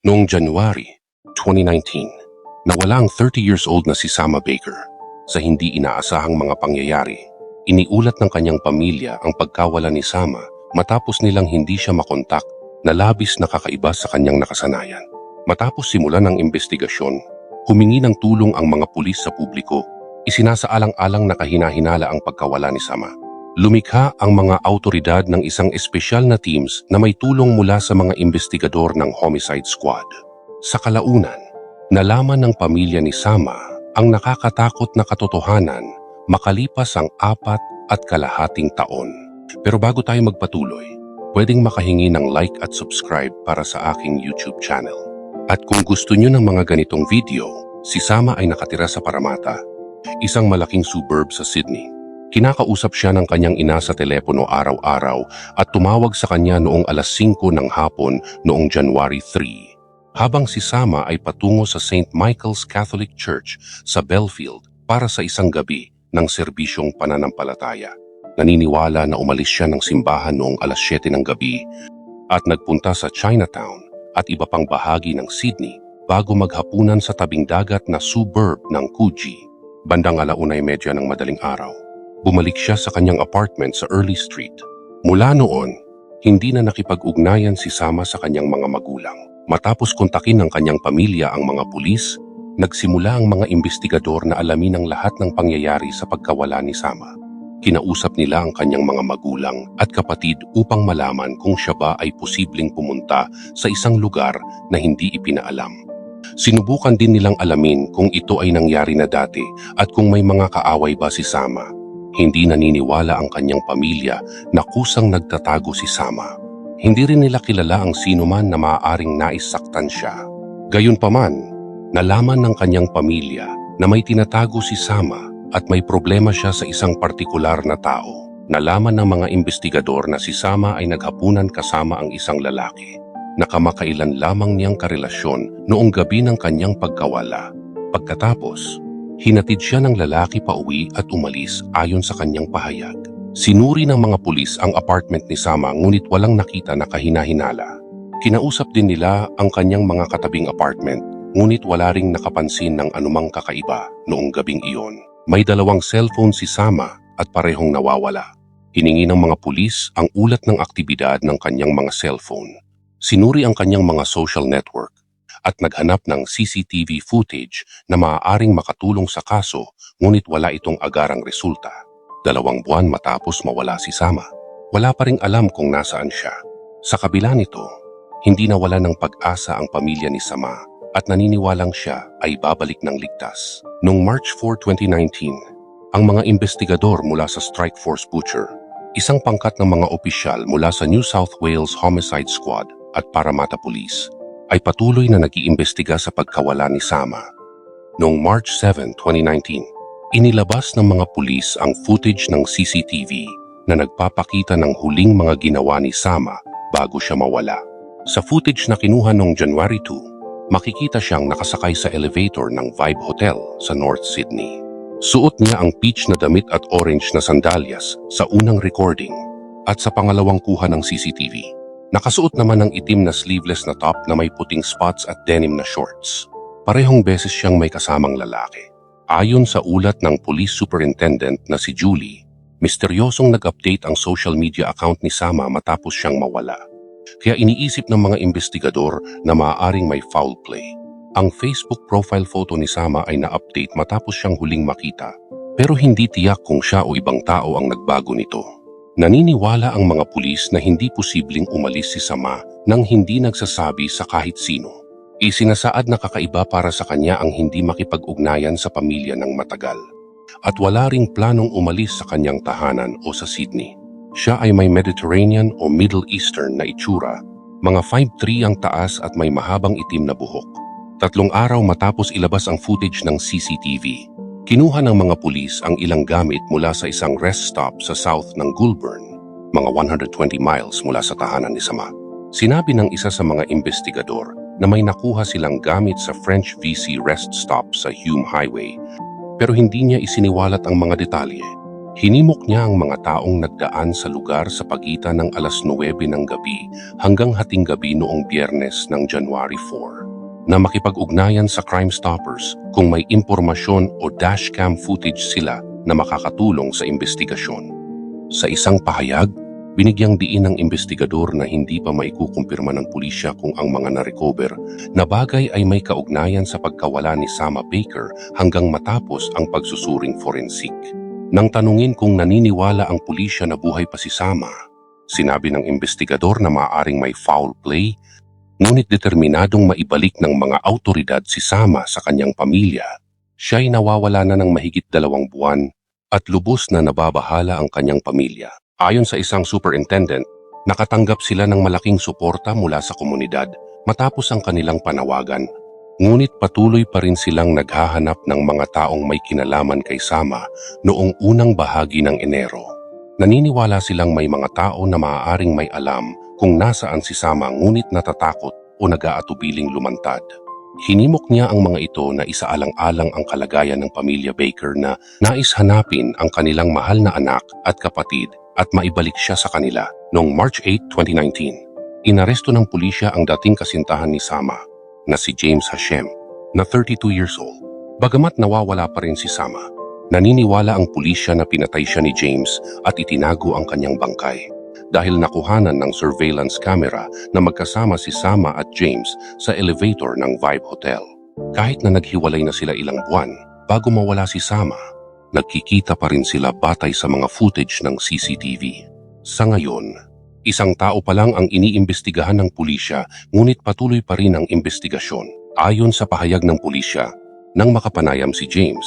Noong January 2019, nawala ang 30 years old na si Sama Baker sa hindi inaasahang mga pangyayari. Iniulat ng kanyang pamilya ang pagkawala ni Sama matapos nilang hindi siya makontak na labis na kakaiba sa kanyang nakasanayan. Matapos simulan ng investigasyon, humingi ng tulong ang mga pulis sa publiko. Isinasaalang-alang na kahinahinala ang pagkawala ni Sama. Lumikha ang mga autoridad ng isang espesyal na teams na may tulong mula sa mga investigador ng Homicide Squad. Sa kalaunan, nalaman ng pamilya ni Sama ang nakakatakot na katotohanan makalipas ang apat at kalahating taon. Pero bago tayo magpatuloy, pwedeng makahingi ng like at subscribe para sa aking YouTube channel. At kung gusto nyo ng mga ganitong video, si Sama ay nakatira sa Paramata, isang malaking suburb sa Sydney. Kinakausap siya ng kanyang ina sa telepono araw-araw at tumawag sa kanya noong alas 5 ng hapon noong January 3. Habang si Sama ay patungo sa St. Michael's Catholic Church sa Belfield para sa isang gabi ng serbisyong pananampalataya. Naniniwala na umalis siya ng simbahan noong alas 7 ng gabi at nagpunta sa Chinatown at iba pang bahagi ng Sydney bago maghapunan sa tabing dagat na suburb ng Coogee. Bandang alaunay medya ng madaling araw bumalik siya sa kanyang apartment sa Early Street. Mula noon, hindi na nakipag-ugnayan si Sama sa kanyang mga magulang. Matapos kontakin ng kanyang pamilya ang mga pulis, nagsimula ang mga investigador na alamin ang lahat ng pangyayari sa pagkawala ni Sama. Kinausap nila ang kanyang mga magulang at kapatid upang malaman kung siya ba ay posibleng pumunta sa isang lugar na hindi ipinaalam. Sinubukan din nilang alamin kung ito ay nangyari na dati at kung may mga kaaway ba si Sama. Hindi naniniwala ang kanyang pamilya na kusang nagtatago si Sama. Hindi rin nila kilala ang sino man na maaaring naisaktan siya. Gayunpaman, nalaman ng kanyang pamilya na may tinatago si Sama at may problema siya sa isang partikular na tao. Nalaman ng mga investigador na si Sama ay naghapunan kasama ang isang lalaki na kamakailan lamang niyang karelasyon noong gabi ng kanyang pagkawala. Pagkatapos, Hinatid siya ng lalaki pa uwi at umalis ayon sa kanyang pahayag. Sinuri ng mga pulis ang apartment ni Sama ngunit walang nakita na kahinahinala. Kinausap din nila ang kanyang mga katabing apartment ngunit wala ring nakapansin ng anumang kakaiba noong gabing iyon. May dalawang cellphone si Sama at parehong nawawala. Hiningi ng mga pulis ang ulat ng aktibidad ng kanyang mga cellphone. Sinuri ang kanyang mga social network at naghanap ng CCTV footage na maaaring makatulong sa kaso ngunit wala itong agarang resulta. Dalawang buwan matapos mawala si Sama. Wala pa ring alam kung nasaan siya. Sa kabila nito, hindi nawala ng pag-asa ang pamilya ni Sama at naniniwalang siya ay babalik ng ligtas. Noong March 4, 2019, ang mga investigador mula sa Strike Force Butcher, isang pangkat ng mga opisyal mula sa New South Wales Homicide Squad at Parramatta Police ay patuloy na nag-iimbestiga sa pagkawala ni Sama. Noong March 7, 2019, inilabas ng mga pulis ang footage ng CCTV na nagpapakita ng huling mga ginawa ni Sama bago siya mawala. Sa footage na kinuha noong January 2, makikita siyang nakasakay sa elevator ng Vibe Hotel sa North Sydney. Suot niya ang peach na damit at orange na sandalyas sa unang recording at sa pangalawang kuha ng CCTV. Nakasuot naman ng itim na sleeveless na top na may puting spots at denim na shorts. Parehong beses siyang may kasamang lalaki. Ayon sa ulat ng police superintendent na si Julie, misteryosong nag-update ang social media account ni Sama matapos siyang mawala. Kaya iniisip ng mga investigador na maaaring may foul play. Ang Facebook profile photo ni Sama ay na-update matapos siyang huling makita, pero hindi tiyak kung siya o ibang tao ang nagbago nito. Naniniwala ang mga pulis na hindi posibleng umalis si Sama nang hindi nagsasabi sa kahit sino. Isinasaad na kakaiba para sa kanya ang hindi makipag-ugnayan sa pamilya ng matagal. At wala ring planong umalis sa kanyang tahanan o sa Sydney. Siya ay may Mediterranean o Middle Eastern na itsura, mga 5'3 ang taas at may mahabang itim na buhok. Tatlong araw matapos ilabas ang footage ng CCTV, Kinuha ng mga pulis ang ilang gamit mula sa isang rest stop sa south ng Goulburn, mga 120 miles mula sa tahanan ni Sama. Sinabi ng isa sa mga investigador na may nakuha silang gamit sa French VC rest stop sa Hume Highway pero hindi niya isiniwalat ang mga detalye. Hinimok niya ang mga taong nagdaan sa lugar sa pagitan ng alas 9 ng gabi hanggang hating gabi noong biyernes ng January 4 na makipag-ugnayan sa Crime Stoppers kung may impormasyon o dashcam footage sila na makakatulong sa investigasyon. Sa isang pahayag, binigyang diin ng investigador na hindi pa maikukumpirma ng pulisya kung ang mga na-recover na bagay ay may kaugnayan sa pagkawala ni Sama Baker hanggang matapos ang pagsusuring forensic. Nang tanungin kung naniniwala ang pulisya na buhay pa si Sama, sinabi ng investigador na maaaring may foul play, ngunit determinadong maibalik ng mga autoridad si Sama sa kanyang pamilya. Siya'y nawawala na ng mahigit dalawang buwan at lubos na nababahala ang kanyang pamilya. Ayon sa isang superintendent, nakatanggap sila ng malaking suporta mula sa komunidad matapos ang kanilang panawagan. Ngunit patuloy pa rin silang naghahanap ng mga taong may kinalaman kay Sama noong unang bahagi ng Enero. Naniniwala silang may mga tao na maaaring may alam kung nasaan si Sama ngunit natatakot o nag-aatubiling lumantad. Hinimok niya ang mga ito na isaalang-alang ang kalagayan ng pamilya Baker na nais hanapin ang kanilang mahal na anak at kapatid at maibalik siya sa kanila. Noong March 8, 2019, inaresto ng pulisya ang dating kasintahan ni Sama na si James Hashem na 32 years old. Bagamat nawawala pa rin si Sama, naniniwala ang pulisya na pinatay siya ni James at itinago ang kanyang bangkay dahil nakuhanan ng surveillance camera na magkasama si Sama at James sa elevator ng Vibe Hotel. Kahit na naghiwalay na sila ilang buwan, bago mawala si Sama, nagkikita pa rin sila batay sa mga footage ng CCTV. Sa ngayon, isang tao pa lang ang iniimbestigahan ng pulisya ngunit patuloy pa rin ang investigasyon. Ayon sa pahayag ng pulisya, nang makapanayam si James,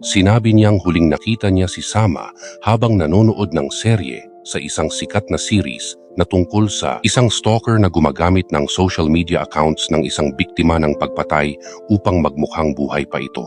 sinabi niyang huling nakita niya si Sama habang nanonood ng serye sa isang sikat na series na tungkol sa isang stalker na gumagamit ng social media accounts ng isang biktima ng pagpatay upang magmukhang buhay pa ito.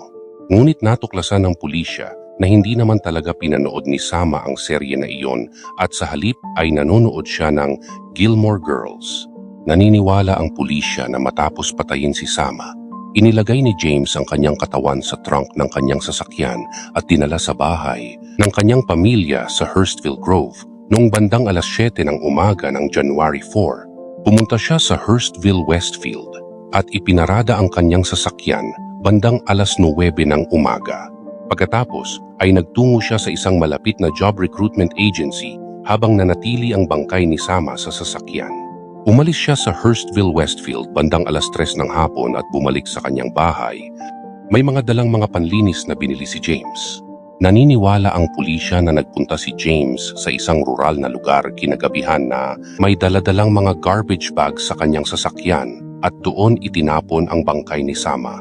Ngunit natuklasan ng pulisya na hindi naman talaga pinanood ni Sama ang serye na iyon at sa halip ay nanonood siya ng Gilmore Girls. Naniniwala ang pulisya na matapos patayin si Sama, inilagay ni James ang kanyang katawan sa trunk ng kanyang sasakyan at dinala sa bahay ng kanyang pamilya sa Hurstville Grove Noong bandang alas 7 ng umaga ng January 4, pumunta siya sa Hurstville Westfield at ipinarada ang kanyang sasakyan bandang alas 9 ng umaga. Pagkatapos ay nagtungo siya sa isang malapit na job recruitment agency habang nanatili ang bangkay ni Sama sa sasakyan. Umalis siya sa Hurstville Westfield bandang alas 3 ng hapon at bumalik sa kanyang bahay. May mga dalang mga panlinis na binili si James. Naniniwala ang pulisya na nagpunta si James sa isang rural na lugar kinagabihan na may daladalang mga garbage bags sa kanyang sasakyan at doon itinapon ang bangkay ni Sama.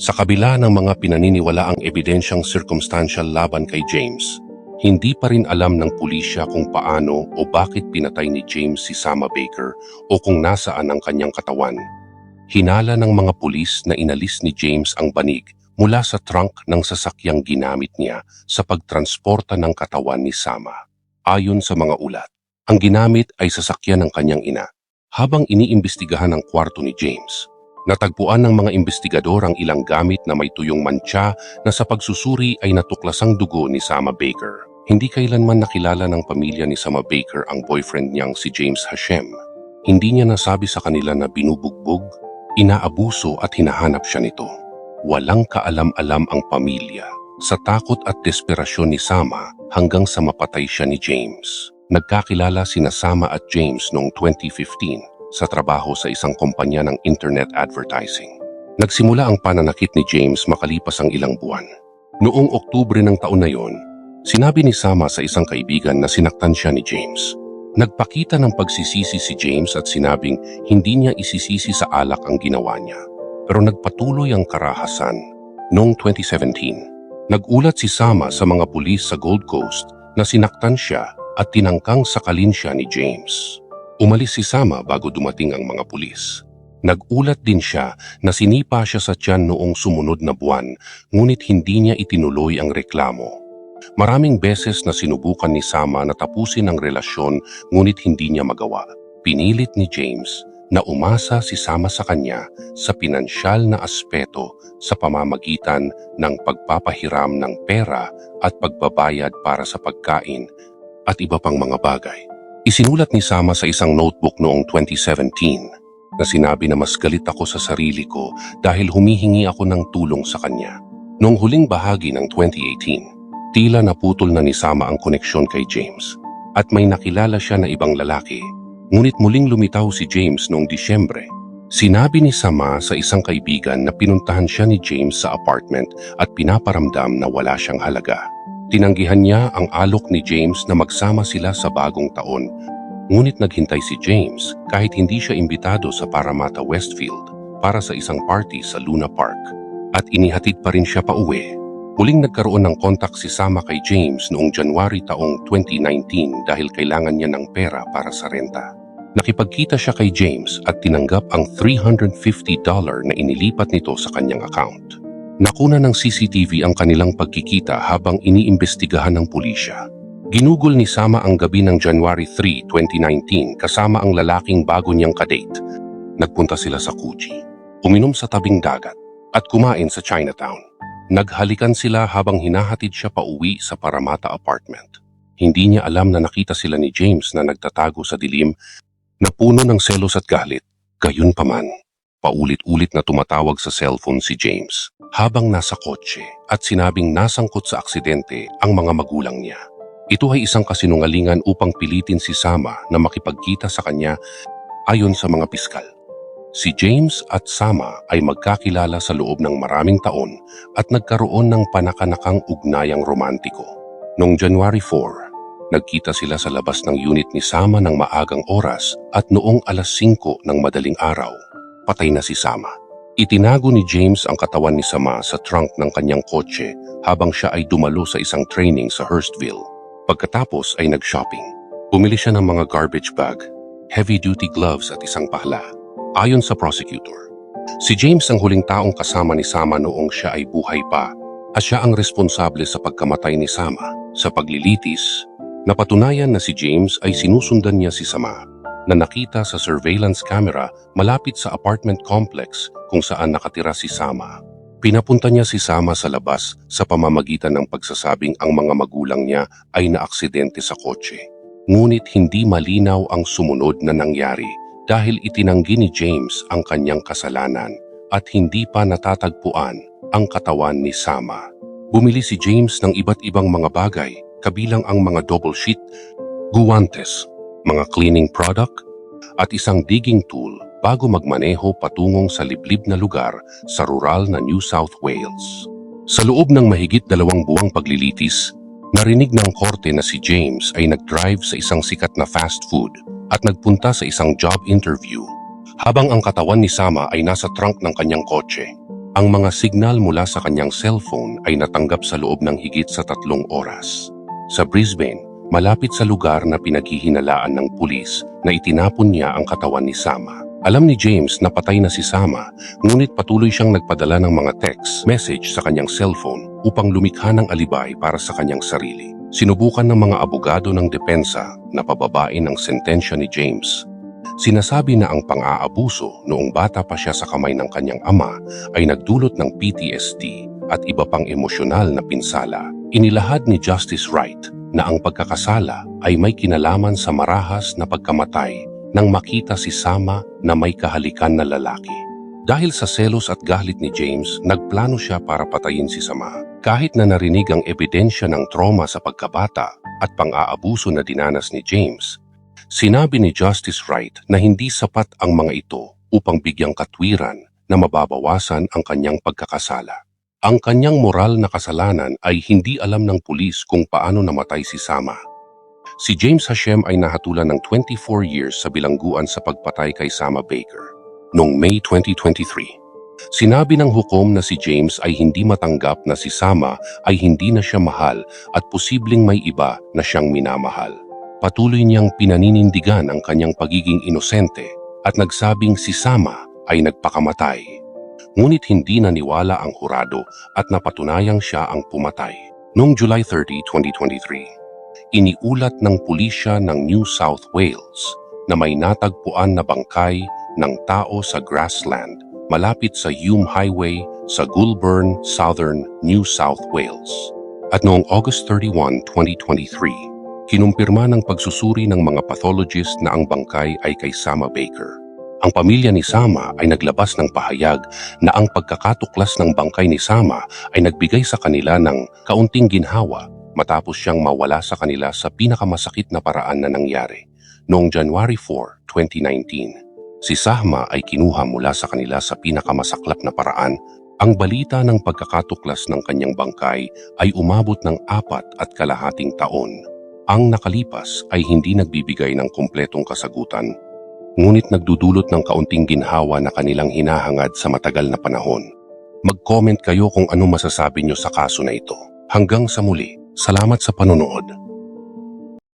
Sa kabila ng mga pinaniniwalaang ebidensyang circumstantial laban kay James, hindi pa rin alam ng pulisya kung paano o bakit pinatay ni James si Sama Baker o kung nasaan ang kanyang katawan. Hinala ng mga pulis na inalis ni James ang banig mula sa trunk ng sasakyang ginamit niya sa pagtransporta ng katawan ni Sama. Ayon sa mga ulat, ang ginamit ay sasakyan ng kanyang ina. Habang iniimbestigahan ang kwarto ni James, natagpuan ng mga investigador ang ilang gamit na may tuyong mantsa na sa pagsusuri ay natuklasang dugo ni Sama Baker. Hindi kailanman nakilala ng pamilya ni Sama Baker ang boyfriend niyang si James Hashem. Hindi niya nasabi sa kanila na binubugbog, inaabuso at hinahanap siya nito. Walang kaalam-alam ang pamilya sa takot at desperasyon ni Sama hanggang sa mapatay siya ni James. Nagkakilala sina Sama at James noong 2015 sa trabaho sa isang kumpanya ng internet advertising. Nagsimula ang pananakit ni James makalipas ang ilang buwan. Noong Oktubre ng taon na yon, sinabi ni Sama sa isang kaibigan na sinaktan siya ni James. Nagpakita ng pagsisisi si James at sinabing hindi niya isisisi sa alak ang ginawa niya pero nagpatuloy ang karahasan. Noong 2017, nagulat si Sama sa mga pulis sa Gold Coast na sinaktan siya at tinangkang sakalin siya ni James. Umalis si Sama bago dumating ang mga pulis. Nagulat din siya na sinipa siya sa tiyan noong sumunod na buwan ngunit hindi niya itinuloy ang reklamo. Maraming beses na sinubukan ni Sama na tapusin ang relasyon ngunit hindi niya magawa. Pinilit ni James na umasa si Sama sa kanya sa pinansyal na aspeto sa pamamagitan ng pagpapahiram ng pera at pagbabayad para sa pagkain at iba pang mga bagay. Isinulat ni Sama sa isang notebook noong 2017 na sinabi na mas galit ako sa sarili ko dahil humihingi ako ng tulong sa kanya. Noong huling bahagi ng 2018, tila naputol na ni Sama ang koneksyon kay James at may nakilala siya na ibang lalaki. Ngunit muling lumitaw si James noong Disyembre. Sinabi ni Sama sa isang kaibigan na pinuntahan siya ni James sa apartment at pinaparamdam na wala siyang halaga. Tinanggihan niya ang alok ni James na magsama sila sa bagong taon. Ngunit naghintay si James kahit hindi siya imbitado sa Paramata Westfield para sa isang party sa Luna Park. At inihatid pa rin siya pa uwi. Muling nagkaroon ng kontak si Sama kay James noong January taong 2019 dahil kailangan niya ng pera para sa renta. Nakipagkita siya kay James at tinanggap ang $350 na inilipat nito sa kanyang account. Nakuna ng CCTV ang kanilang pagkikita habang iniimbestigahan ng pulisya. Ginugol ni Sama ang gabi ng January 3, 2019 kasama ang lalaking bago niyang kadate. Nagpunta sila sa Kuji, uminom sa tabing dagat at kumain sa Chinatown. Naghalikan sila habang hinahatid siya pa uwi sa Paramata apartment. Hindi niya alam na nakita sila ni James na nagtatago sa dilim na puno ng selos at galit. Gayunpaman, paulit-ulit na tumatawag sa cellphone si James habang nasa kotse at sinabing nasangkot sa aksidente ang mga magulang niya. Ito ay isang kasinungalingan upang pilitin si Sama na makipagkita sa kanya ayon sa mga piskal. Si James at Sama ay magkakilala sa loob ng maraming taon at nagkaroon ng panakanakang ugnayang romantiko. Noong January 4, nagkita sila sa labas ng unit ni Sama ng maagang oras at noong alas 5 ng madaling araw, patay na si Sama. Itinago ni James ang katawan ni Sama sa trunk ng kanyang kotse habang siya ay dumalo sa isang training sa Hurstville. Pagkatapos ay nag-shopping. Bumili siya ng mga garbage bag, heavy-duty gloves at isang pahla. Ayon sa prosecutor, si James ang huling taong kasama ni Sama noong siya ay buhay pa at siya ang responsable sa pagkamatay ni Sama. Sa paglilitis, napatunayan na si James ay sinusundan niya si Sama na nakita sa surveillance camera malapit sa apartment complex kung saan nakatira si Sama. Pinapunta niya si Sama sa labas sa pamamagitan ng pagsasabing ang mga magulang niya ay naaksidente sa kotse. Ngunit hindi malinaw ang sumunod na nangyari dahil itinanggi ni James ang kanyang kasalanan at hindi pa natatagpuan ang katawan ni Sama. Bumili si James ng iba't ibang mga bagay kabilang ang mga double sheet, guwantes, mga cleaning product, at isang digging tool bago magmaneho patungong sa liblib na lugar sa rural na New South Wales. Sa loob ng mahigit dalawang buwang paglilitis, narinig ng korte na si James ay nag-drive sa isang sikat na fast food at nagpunta sa isang job interview habang ang katawan ni Sama ay nasa trunk ng kanyang kotse. Ang mga signal mula sa kanyang cellphone ay natanggap sa loob ng higit sa tatlong oras. Sa Brisbane, malapit sa lugar na pinaghihinalaan ng pulis na itinapon niya ang katawan ni Sama. Alam ni James na patay na si Sama, ngunit patuloy siyang nagpadala ng mga text message sa kanyang cellphone upang lumikha ng alibay para sa kanyang sarili. Sinubukan ng mga abogado ng depensa na pababain ang sentensya ni James. Sinasabi na ang pang-aabuso noong bata pa siya sa kamay ng kanyang ama ay nagdulot ng PTSD at iba pang emosyonal na pinsala. Inilahad ni Justice Wright na ang pagkakasala ay may kinalaman sa marahas na pagkamatay nang makita si Sama na may kahalikan na lalaki. Dahil sa selos at galit ni James, nagplano siya para patayin si Sama. Kahit na narinig ang ebidensya ng trauma sa pagkabata at pang-aabuso na dinanas ni James, sinabi ni Justice Wright na hindi sapat ang mga ito upang bigyang katwiran na mababawasan ang kanyang pagkakasala. Ang kanyang moral na kasalanan ay hindi alam ng pulis kung paano namatay si Sama. Si James Hashem ay nahatulan ng 24 years sa bilangguan sa pagpatay kay Sama Baker. Noong May 2023, sinabi ng hukom na si James ay hindi matanggap na si Sama ay hindi na siya mahal at posibleng may iba na siyang minamahal. Patuloy niyang pinaninindigan ang kanyang pagiging inosente at nagsabing si Sama ay nagpakamatay. Ngunit hindi naniwala ang hurado at napatunayang siya ang pumatay. Noong July 30, 2023, iniulat ng pulisya ng New South Wales na may natagpuan na bangkay ng tao sa grassland malapit sa Hume Highway sa Goulburn, Southern New South Wales. At noong August 31, 2023, kinumpirma ng pagsusuri ng mga pathologist na ang bangkay ay kay Sama Baker. Ang pamilya ni Sama ay naglabas ng pahayag na ang pagkakatuklas ng bangkay ni Sama ay nagbigay sa kanila ng kaunting ginhawa matapos siyang mawala sa kanila sa pinakamasakit na paraan na nangyari. Noong January 4, 2019, si Sahma ay kinuha mula sa kanila sa pinakamasaklap na paraan. Ang balita ng pagkakatuklas ng kanyang bangkay ay umabot ng apat at kalahating taon. Ang nakalipas ay hindi nagbibigay ng kumpletong kasagutan ngunit nagdudulot ng kaunting ginhawa na kanilang hinahangad sa matagal na panahon. Mag-comment kayo kung ano masasabi nyo sa kaso na ito. Hanggang sa muli, salamat sa panonood.